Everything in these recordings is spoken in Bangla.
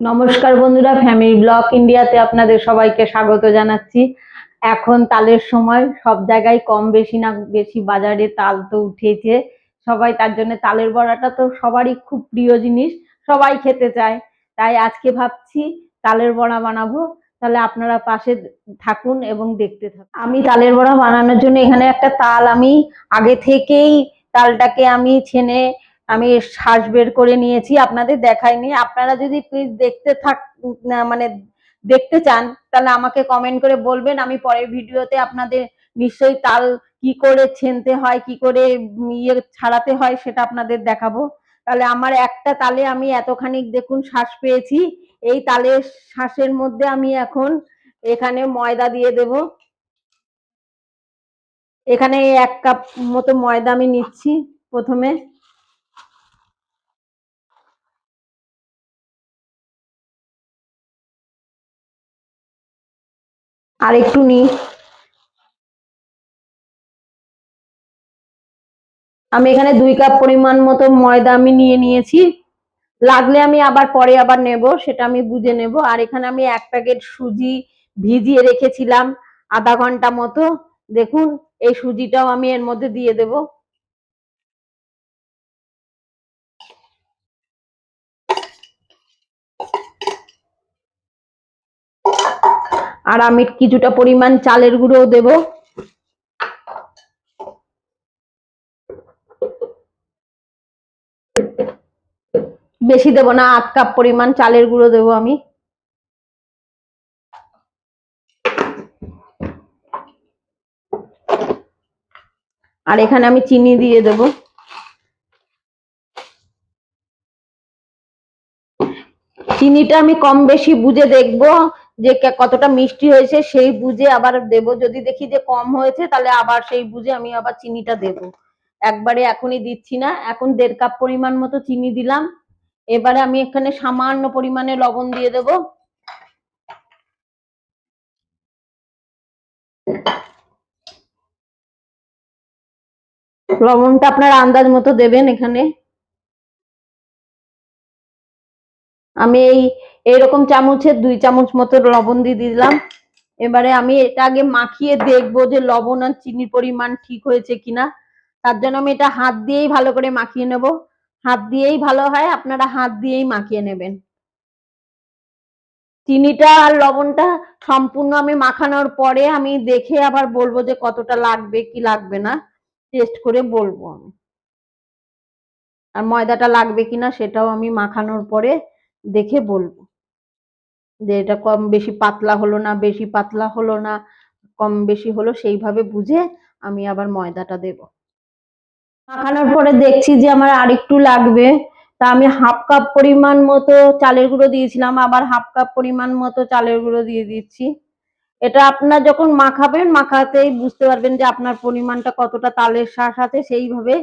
নমস্কার বন্ধুরা ফ্যামিলি ব্লক ইন্ডিয়াতে আপনাদের সবাইকে স্বাগত জানাচ্ছি। এখন তালের সময়, সব জায়গায় কম বেশি না, বেশি বাজারে তাল তো উঠেছে। সবাই তার জন্য তালের বড়াটা তো সবারই খুব প্রিয় জিনিস, সবাই খেতে চায়। তাই আজকে ভাবছি তালের বড়া বানাবো। তাহলে আপনারা পাশে থাকুন এবং দেখতে থাকুন। আমি তালের বড়া বানানোর জন্য এখানে একটা তাল আমি আগে থেকেই তালটাকে আমি ছেনে আমি শ্বাস বের করে নিয়েছি, আপনাদের দেখাইনি। আপনারা যদি প্লিজ দেখতে থাক মানে দেখতে চান, তাহলে আমাকে কমেন্ট করে বলবেন। আমি পরের ভিডিওতে আপনাদের নিশ্চয়ই তাল কি করে ছেনতে হয়, কি করে ইয়ে ছাড়াতে হয়, সেটা আপনাদের দেখাবো। তাহলে আমার একটা তালে আমি এতখানি দেখুন শ্বাস পেয়েছি। এই তালের শ্বাসের মধ্যে আমি এখন এখানে ময়দা দিয়ে দেব। এখানে এক কাপ মতো ময়দা আমি নিচ্ছি প্রথমে। আর একটু নিই আমি এখানে দুই কাপ পরিমাণ মতো ময়দা আমি নিয়ে নিয়েছি। লাগলে আমি আবার পরে আবার নেব, সেটা আমি বুঝে নেব। আর এখানে আমি এক প্যাকেট সুজি ভিজিয়ে রেখেছিলাম, আধা ঘণ্টা মতো। দেখুন, এই সুজিটাও আমি এর মধ্যে দিয়ে দেব। আর আমি কিছুটা পরিমাণ চালের গুঁড়োও দেবো। বেশি দেবো না, আধ কাপ পরিমাণ চালের গুঁড়ো দেবো আমি। আর এখানে আমি চিনি দিয়ে দেবো। চিনিটা আমি কম বেশি বুঝে দেখব। যে কতটা মিষ্টি হয়েছে সেই বুঝে আবার দেব। যদি দেখি যে কম হয়েছে, তাহলে আবার সেই বুঝে আমি আবার চিনিটা দেব। একবারে এখনই দিচ্ছি না, এখন দেড় কাপ পরিমাণ মতো চিনি দিলাম। এবারে আমি এখানে সামান্য পরিমাণে লবণ দিয়ে দেব। লবণটা আপনার আন্দাজ মতো দেবেন এখানে। আমি এই এইরকম চামচের দুই চামচ মতো লবণ দিয়ে দিলাম। এবারে আমি এটা আগে মাখিয়ে দেখব যে লবণ আর চিনির পরিমাণ ঠিক হয়েছে কিনা। তার জন্য আমি এটা হাত দিয়েই ভালো করে মাখিয়ে নেব। হাত দিয়েই ভালো হয়, আপনারা হাত দিয়েই মাখিয়ে নেবেন। চিনিটা আর লবণটা সম্পূর্ণ আমি মাখানোর পরে আমি দেখে আবার বলব যে কতটা লাগবে, কি লাগবে না। টেস্ট করে বলব আমি। আর ময়দাটা লাগবে কিনা সেটাও আমি মাখানোর পরে দেখে বলব। যে এটা কম বেশি পাতলা হলো না, বেশি পাতলা হলো না, কম বেশি হলো সেইভাবে বুঝে আমি আবার ময়দাটা দেব। মাখানোর পরে দেখছি যে আমার আরেকটু লাগবে। তা আমি হাফ কাপ পরিমাণ মতো চালের গুঁড়ো দিয়েছিলাম, আবার হাফ কাপ পরিমাণ মতো চালের গুঁড়ো দিয়ে দিচ্ছি। এটা আপনার যখন মাখাবেন, মাখাতেই বুঝতে পারবেন যে আপনার পরিমাণটা কতটা তালের শাঁস আছে সেইভাবে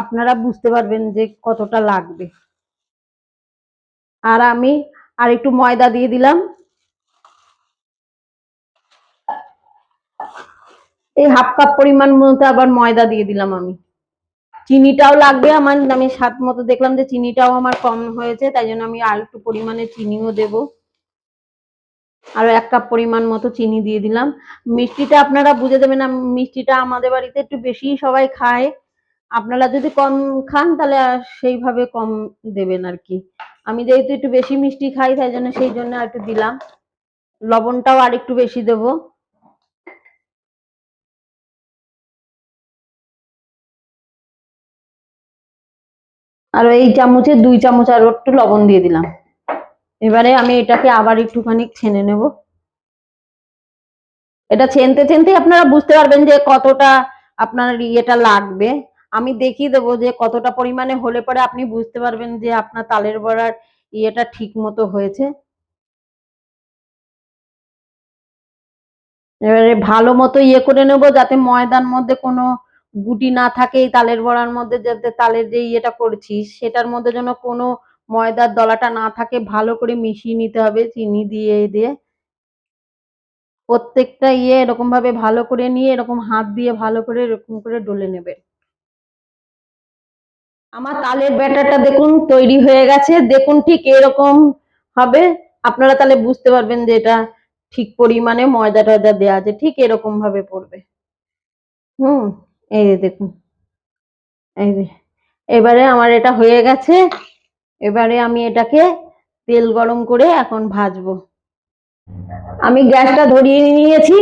আপনারা বুঝতে পারবেন যে কতটা লাগবে। আর আমি আর একটু ময়দা দিয়ে দিলাম। এই হাফ কাপ পরিমাণ মতো আবার ময়দা দিয়ে দিলাম আমি। চিনিটাও লাগবে আমার, আমি স্বাদ মতো দেখলাম যে চিনিটাও আমার কম হয়েছে, তাই জন্য আমি আর একটু পরিমাণে চিনিও দেব। আরও এক কাপ পরিমাণ মতো চিনি দিয়ে দিলাম। মিষ্টিটা আপনারা বুঝে দেবেন মিষ্টিটা আমাদের বাড়িতে একটু বেশি সবাই খায়। আপনারা যদি কম খান তাহলে সেইভাবে কম দেবেন আর কি। আমি যেহেতু একটু বেশি মিষ্টি খাই, তাই জন্য সেই জন্য একটু দিলাম। লবণটাও আর একটু বেশি দেবো। আর এই চামচে দুই চামচ আর একটু লবণ দিয়ে দিলাম। এবারে আমি এটাকে আবার একটুখানি ছেনে নেব। এটা ছেনতে ছেনতে আপনারা বুঝতে পারবেন যে কতটা আপনার ইয়েটা লাগবে। আমি দেখিয়ে দেবো যে কতটা পরিমাণে হলে পরে আপনি বুঝতে পারবেন যে আপনার তালের বড়ার ইয়েটা ঠিক মতো হয়েছে। এবারে ভালো মতো ইয়ে করে নেব যাতে ময়দার মধ্যে কোনো গুটি না থাকে এই তালের বড়ার মধ্যে, যাতে তালের যে ইয়েটা করছি সেটার মধ্যে যেন কোনো ময়দার দলাটা না থাকে। ভালো করে মিশিয়ে নিতে হবে চিনি দিয়ে দিয়ে। প্রত্যেকটা ইয়ে এরকম ভাবে ভালো করে নিয়ে এরকম হাত দিয়ে ভালো করে এরকম করে ডলে নেবে। আমার তালের ব্যাটারটা দেখুন, তৈরি হয়ে গেছে। দেখুন ঠিক এরকম হবে। আপনারা তাহলে বুঝতে পারবেন যে এটা ঠিক পরিমাণে ময়দা টয়দা দেওয়া আছে। ঠিক এরকম ভাবে পড়বে। হুম, এই দেখুন। এই এবারে আমার এটা হয়ে গেছে। এবারে আমি এটাকে তেল গরম করে এখন ভাজবো। আমি গ্যাসটা ধরিয়ে নিয়েছি।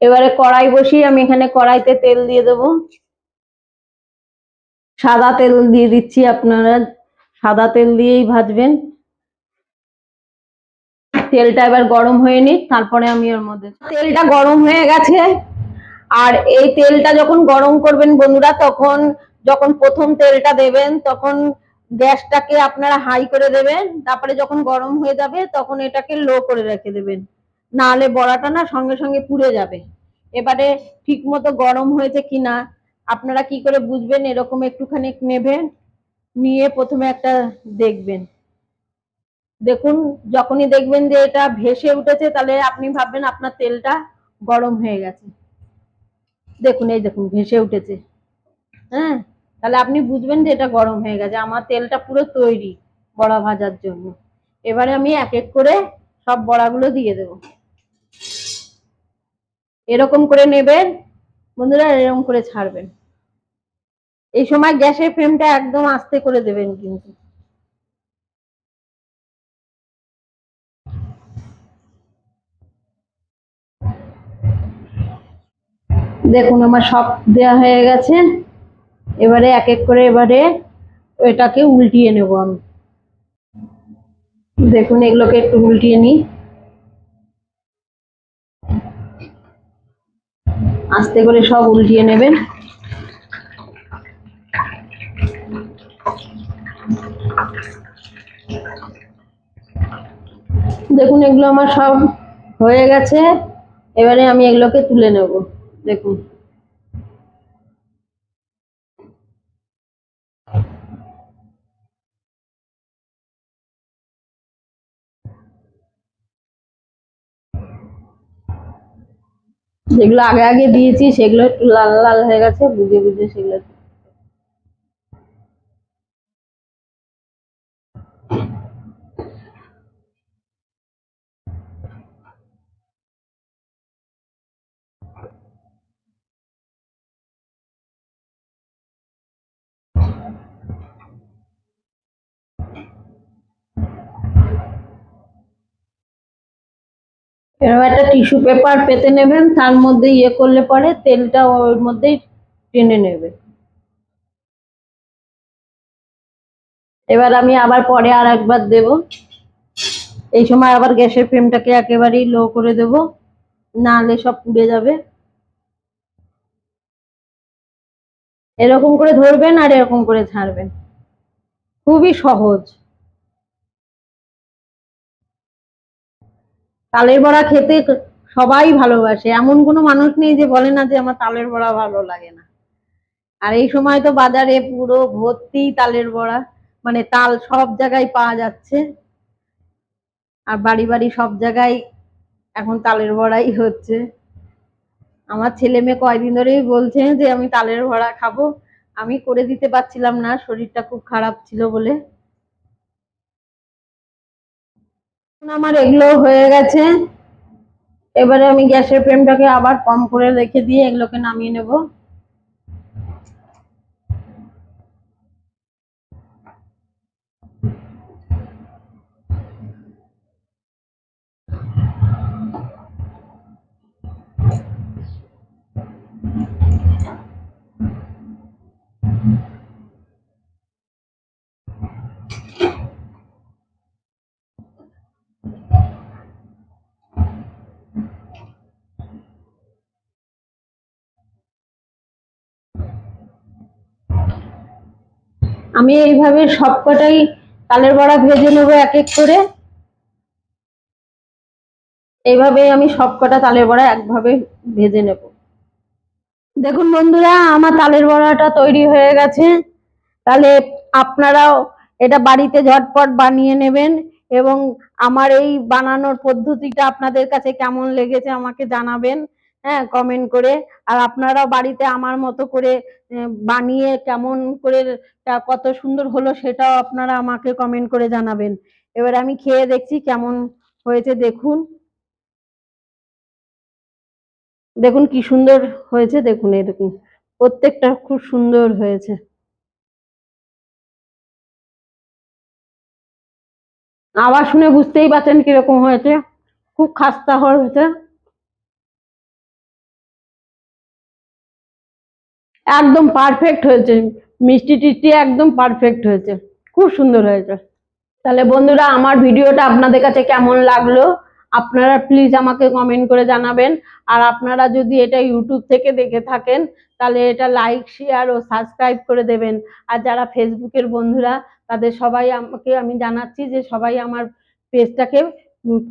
এবারে কড়াই বসিয়ে আমি এখানে কড়াইতে তেল দিয়ে দেবো। সাদা তেল দিয়ে দিচ্ছি আপনারা। সাদা তেল দিয়েই ভাজবেন। তেলটা এবার গরম হয়ে নিক, তারপরে আমি ওর মধ্যে তেলটা গরম হয়ে গেছে। আর এই তেলটা যখন গরম করবেন বন্ধুরা, তখন যখন প্রথম তেলটা দেবেন, তখন গ্যাসটাকে আপনারা হাই করে দেবেন। তারপরে যখন গরম হয়ে যাবে, তখন এটাকে লো করে রেখে দেবেন। নাহলে বড়াটা না সঙ্গে সঙ্গে পুড়ে যাবে। এবারে ঠিক মতো গরম হয়েছে কিনা আপনারা কি করে বুঝবেন? এরকম একটুখানি নেবেন, নিয়ে প্রথমে একটা দেখবেন। দেখুন, যখনই দেখবেন যে এটা ভেসে উঠেছে, তাহলে আপনি ভাববেন আপনার তেলটা গরম হয়ে গেছে। দেখুন, এই দেখুন, ভেসে উঠেছে। হ্যাঁ? তাহলে আপনি বুঝবেন যে এটা গরম হয়ে গেছে। আমার তেলটা পুরো তৈরি বড়া ভাজার জন্য। এবারে আমি এক এক করে সব বড়াগুলো দিয়ে দেব। এরকম করে নেবেন বন্ধুরা, এরকম করে ছাড়বেন। এই সময় গ্যাসের ফ্লেমটা একদম আস্তে করে দেবেন কিন্তু। দেখুন, আমার সব দেওয়া হয়ে গেছে। এবারে এক এক করে এবারে এটাকে উল্টিয়ে নেব আমি। দেখুন, এগুলোকে একটু উল্টিয়ে নিই। আস্তে করে সব উল্টিয়ে নেবেন। দেখুন, এগুলো আমার সব হয়ে গেছে। এবারে আমি এগুলোকে তুলে নেব। দেখুন। যেগুলো আগে আগে দিয়েছি সেগুলো একটু লাল লাল হয়ে গেছে বুঝে বুঝে সেগুলো এরকম একটা টিস্যু পেপার পেতে নেবেন, তার মধ্যে ইয়ে করলে পরে তেলটা ওর মধ্যেই টেনে নেবে। এবার আমি আবার পরে আর একবার দেব। এই সময় আবার গ্যাসের ফ্লেমটাকে একেবারেই লো করে দেব, নাহলে সব পুড়ে যাবে। এরকম করে ধরবেন আর এরকম করে ছাড়বেন খুবই সহজ। তালের বড়া খেতে সবাই ভালোবাসে। এমন কোনো মানুষ নেই যে বলে না যে আমার তালের বড়া ভালো লাগে না। আর এই সময় তো বাজারে পুরো ভর্তি তালের বড়া। মানে তাল সব জায়গায় পাওয়া যাচ্ছে। আর বাড়ি বাড়ি সব জায়গায় এখন তালের বড়াই হচ্ছে। আমার ছেলে মেয়ে কয়দিন ধরেই বলছে যে আমি তালের বড়া খাব। আমি করে দিতে পারছিলাম না, শরীরটা খুব খারাপ ছিল বলে। আমার এগুলো হয়ে গেছে। এবারে আমি গ্যাসের ফ্লেমটাকে আবার কম করে রেখে দিয়ে এগুলোকে নামিয়ে নেব। আমি এইভাবে সবকটাই তালের বড়া ভেজে নেব এক এক করে। এইভাবে আমি সবকটা তালের বড়া একভাবে ভেজে নেব। দেখুন বন্ধুরা, আমার তালের বড়াটা তৈরি হয়ে গেছে। তাহলে আপনারাও এটা বাড়িতে ঝটপট বানিয়ে নেবেন এবং আমার এই বানানোর পদ্ধতিটা আপনাদের কাছে কেমন লেগেছে আমাকে জানাবেন। হ্যাঁ কমেন্ট করে। আর আপনারাও বাড়িতে আমার মতো করে বানিয়ে কেমন করে কত সুন্দর হলো সেটাও আপনারা আমাকে কমেন্ট করে জানাবেন। এবার আমি খেয়ে দেখছি কেমন হয়েছে, দেখুন। দেখুন কি সুন্দর হয়েছে, দেখুন দেখুন। প্রত্যেকটা খুব সুন্দর হয়েছে। আওয়াজ শুনে বুঝতেই পারছেন কীরকম হয়েছে। খুব খাস্তা হয়েছে। একদম পারফেক্ট হয়েছে। মিষ্টি টিষ্টি একদম পারফেক্ট হয়েছে। খুব সুন্দর হয়েছে। তাহলে বন্ধুরা, আমার ভিডিওটা আপনাদের কাছে কেমন লাগল? আপনারা প্লিজ আমাকে কমেন্ট করে জানাবেন। আর আপনারা যদি এটা ইউটিউব থেকে দেখে থাকেন, তাহলে এটা লাইক শেয়ার ও সাবস্ক্রাইব করে দেবেন। আর যারা ফেসবুকের বন্ধুরা, তাদের সবাই আমাকে, আমি জানাচ্ছি যে সবাই আমার পেজটাকে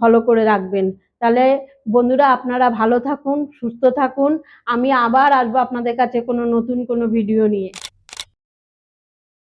ফলো করে রাখবেন। তাহলে বন্ধুরা, আপনারা ভালো থাকুন, সুস্থ থাকুন। আমি আবার আসব আপনাদের কাছে কোনো নতুন কোনো ভিডিও নিয়ে।